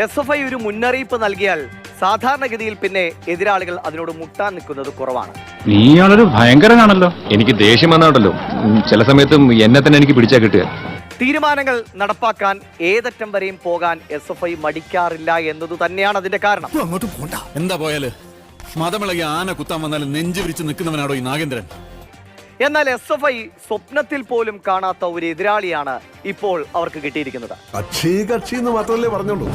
S F I ഒരു മുന്നറിയിപ്പ് നൽകിയാൽ സാധാരണഗതിയിൽ പിന്നെ എതിരാളികൾ അതിനോട് മുട്ടാൻ നിൽക്കുന്നത് കുറവാണ്. നീയാളൊരു ഭയങ്കരനാണല്ലോ. എനിക്ക് ദേഷ്യം വന്നാണല്ലോ. ചില സമയത്തും എന്നെ തന്നെ എനിക്ക് പിടിച്ചാ കിട്ടുക. തീരുമാനങ്ങൾ നടപ്പാക്കാൻ ഏതറ്റം വരെയും പോകാൻ എസ് എഫ് ഐ മടിക്കാറില്ല എന്നതു തന്നെയാണ് അതിന്റെ കാരണം. അങ്ങോട്ട് പോണ്ട. എന്താ പോയാൽ? മതമിളകി ആന കുത്താൻ വന്നാലും നെഞ്ചു വിരിച്ച് നിൽക്കുന്നവനാണോ ഈ നാഗേന്ദ്രൻ? എന്നാൽ എസ് എഫ് ഐ സ്വപ്നത്തിൽ പോലും കാണാത്ത ഒരു എതിരാളിയാണ് ഇപ്പോൾ അവർക്ക് കിട്ടിയിരിക്കുന്നത്. കക്ഷി കക്ഷി എന്ന് മാത്രമല്ലേ പറഞ്ഞോളൂ.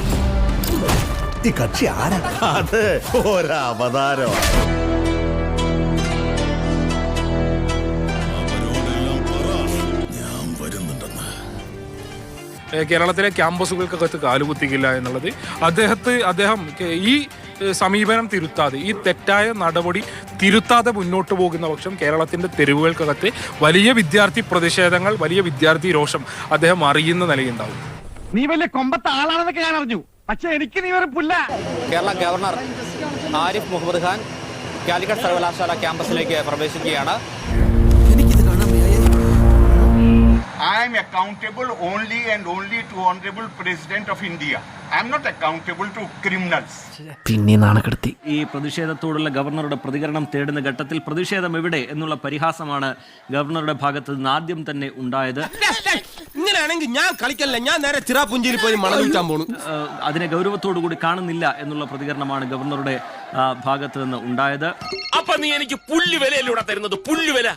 ഈ കക്ഷി ആരാ? അത് ഒരവതാരം ഞാൻ വരുന്നുണ്ടെന്ന് ഏഹ് കേരളത്തിലെ ക്യാമ്പസുകൾക്കകത്ത് കാലുകുത്തിക്കില്ല എന്നുള്ളത് അദ്ദേഹത്തെ അദ്ദേഹം ഈ സമീപനം തിരുത്താതെ ഈ തെറ്റായ നടപടി തിരുത്താതെ മുന്നോട്ട് പോകുന്ന പക്ഷം കേരളത്തിന്റെ തെരുവുകൾക്കകത്ത് വലിയ വിദ്യാർത്ഥി പ്രതിഷേധങ്ങൾ വലിയ വിദ്യാർത്ഥി രോഷം അദ്ദേഹം അറിയുന്ന നിലയുണ്ടാവും. നീ വലിയ കൊമ്പത്തെ ആളാണെന്നൊക്കെ ഞാൻ അറിഞ്ഞു. പക്ഷെ എനിക്ക് നീ ഒരു പുല്ല. കേരള ഗവർണർ ആരിഫ് മുഹമ്മദ് ഖാൻ കാലിക്കറ്റ് സർവകലാശാല ക്യാമ്പസിലേക്ക് പ്രവേശിക്കുകയാണ്. I am accountable only and only to Honorable President of India. I am not accountable to criminals. ഈ പ്രതിഷേധത്തോടുള്ള ഗവർണറുടെ പ്രതികരണം തേടുന്ന ഘട്ടത്തിൽ പ്രതിഷേധം എവിടെ എന്നുള്ള പരിഹാസമാണ് ഗവർണറുടെ ഭാഗത്ത് നിന്ന് ആദ്യം തന്നെ ഉണ്ടായത്. ഇങ്ങനെയാണെങ്കിൽ ഞാൻ കളിക്കല്ല ഞാൻ നേരെ ചിറാപുഞ്ചിയിൽ പോയി മണം വിൽക്കാൻ പോണു. അതിനെ ഗൗരവത്തോടു കൂടി കാണുന്നില്ല എന്നുള്ള പ്രതികരണമാണ് ഗവർണറുടെ ഭാഗത്ത് നിന്ന് ഉണ്ടായത്. അപ്പൊ നീ എനിക്ക് പുല്ലുവിലൂടെ തരുന്നത്? പുല്ലുവില.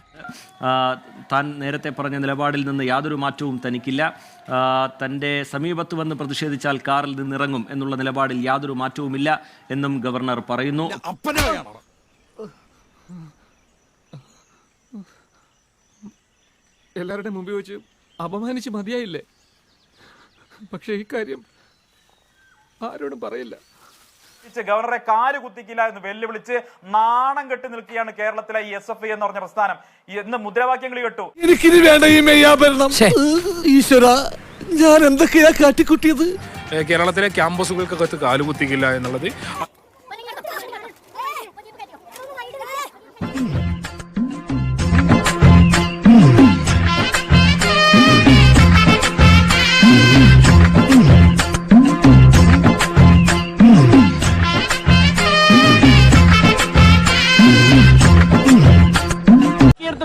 താൻ നേരത്തെ പറഞ്ഞ നിലപാടിൽ നിന്ന് യാതൊരു മാറ്റവും തനിക്കില്ല. ആ, തന്റെ സമീപത്ത് വന്ന് പ്രതിഷേധിച്ചാൽ കാറിൽ നിന്ന് ഇറങ്ങും എന്നുള്ള നിലപാടിൽ യാതൊരു മാറ്റവുമില്ല എന്നും ഗവർണർ പറയുന്നു. എല്ലാവരുടെ മുമ്പിൽ വെച്ച് അപമാനിച്ച് മതിയായില്ലേ? പക്ഷേ ഈ കാര്യം ആരോടും പറയില്ല. ഗവർണറെ കാൽ കുത്തിക്കില്ല എന്ന് വെല്ലുവിളിച്ച് നാണം കെട്ടി നിൽക്കുകയാണ് കേരളത്തിലെ ഈ എസ് എഫ് ഐ എന്ന് പറഞ്ഞ പ്രസ്ഥാനം. എന്ന് മുദ്രാവാക്യങ്ങൾ കേട്ടു. എനിക്കിനി വേണ്ട ഈ മെയ്യാഭരണം ഈശ്വര ഞാൻ എന്തൊക്കെയാ കാട്ടിക്കുട്ടിയത്? കേരളത്തിലെ ക്യാമ്പസുകൾക്കകത്ത് കാലുകുത്തിക്കില്ല എന്നുള്ളത്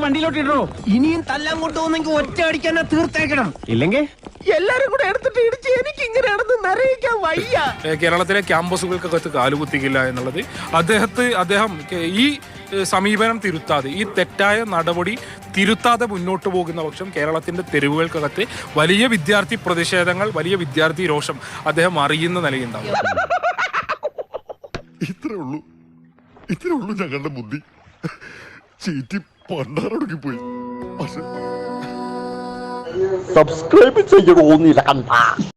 വണ്ടിയിലോട്ട് ഇടണോ ഇനിയും തല്ലാൻ കൊണ്ടുപോകുന്നെങ്കിൽ ഒറ്റ അടിക്കാൻ തീർത്തേക്കണം. ഇല്ലെങ്കിൽ? എല്ലാരും കൂടെ എടുത്തിട്ട് ഇടിച്ച് എനിക്ക് ഇങ്ങനെയാണെന്ന് നിറയിക്കാൻ വയ്യ. കേരളത്തിലെ ക്യാമ്പസുകൾക്കകത്ത് കാലുകുത്തിക്കില്ല എന്നുള്ളത് അദ്ദേഹത്തെ അദ്ദേഹം ഈ സമീപനം തിരുത്താതെ ഈ തെറ്റായ നടപടി തിരുത്താതെ മുന്നോട്ട് പോകുന്ന പക്ഷം കേരളത്തിന്റെ തെരുവുകൾക്കകത്ത് വലിയ വിദ്യാർത്ഥി പ്രതിഷേധങ്ങൾ വലിയ വിദ്യാർത്ഥി രോഷം അദ്ദേഹം അറിയുന്ന നിലയുണ്ടാവും. ഇത്രേ ഉള്ളൂ. ഇത്രേ ഉള്ളൂ ഞങ്ങളുടെ ബുദ്ധി. ചീറ്റി പണ്ടാറൊടുക്കി പോയി പക്ഷെ Subscribe ചെയ്യണോ നില കണ്ട.